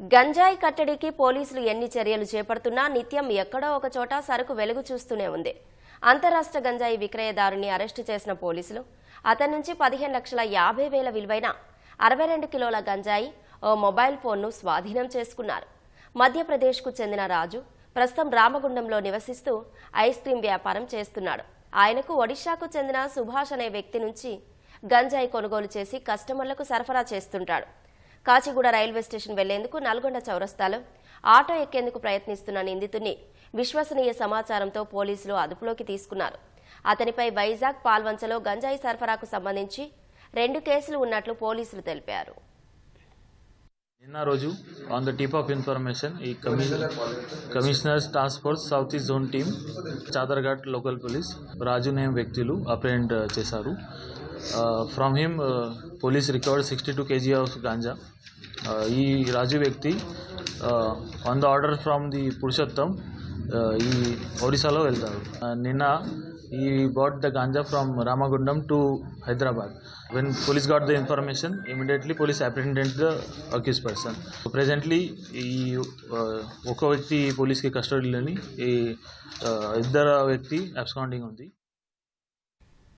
గంజాయి కట్టడికి పోలీసులు ఎన్ని చర్యలు చేపడుతున్నా నిత్యం ఎక్కడో ఒక చోట సరుకు వెలుగు చూస్తూనే ఉంది. అంతరాష్ట్ర గంజాయి విక్రయదారుని అరెస్టు చేసిన పోలీసులు అతని నుంచి పదిహేను లక్షల యాభై వేల విలువైన అరవై రెండు కిలోల గంజాయి ఓ మొబైల్ ఫోన్ను స్వాధీనం చేసుకున్నారు. మధ్యప్రదేశ్కు చెందిన రాజు ప్రస్తుతం రామగుండంలో నివసిస్తూ ఐస్ క్రీం వ్యాపారం చేస్తున్నాడు. ఆయనకు ఒడిశాకు చెందిన సుభాష్ అనే వ్యక్తి నుంచి గంజాయి కొనుగోలు చేసి కస్టమర్లకు సరఫరా చేస్తుంటాడు. కాచిగూడ రైల్వే స్టేషన్ వెళ్ళేందుకు నల్గొండ చౌరస్తాలో ఆటో ఎక్కేందుకు ప్రయత్నిస్తున్న నిందితుడిని విశ్వసనీయ సమాచారంతో పోలీసులు అదుపులోకి తీసుకున్నారు. అతనిపై వైజాగ్ పాల్వంచలో గంజాయి సరఫరాకు సంబంధించి రెండు కేసులు ఉన్నట్లు పోలీసులు తెలిపారు. నిన్న రోజు on the tip of information ఈ commissioner's task force south east zone team Chadarghat local police Raju name వ్యక్తులు అప్రెంట్ చేశారు. From him police recovered sixty two KG of ganja ఈ రాజు వ్యక్తి on the order from the Purushottam ఈ ఒరిసాలో వెళ్తారు uh, నిన్న ఈ bought the ganja from Ramagundam to Hyderabad when police got the information immediately police apprehended the accused person presently ఈ ఒక వ్యక్తి పోలీస్కి కస్టడీలోని ఈ uh, ఇద్దరు వ్యక్తి అబ్స్కాండింగ్ ఉంది.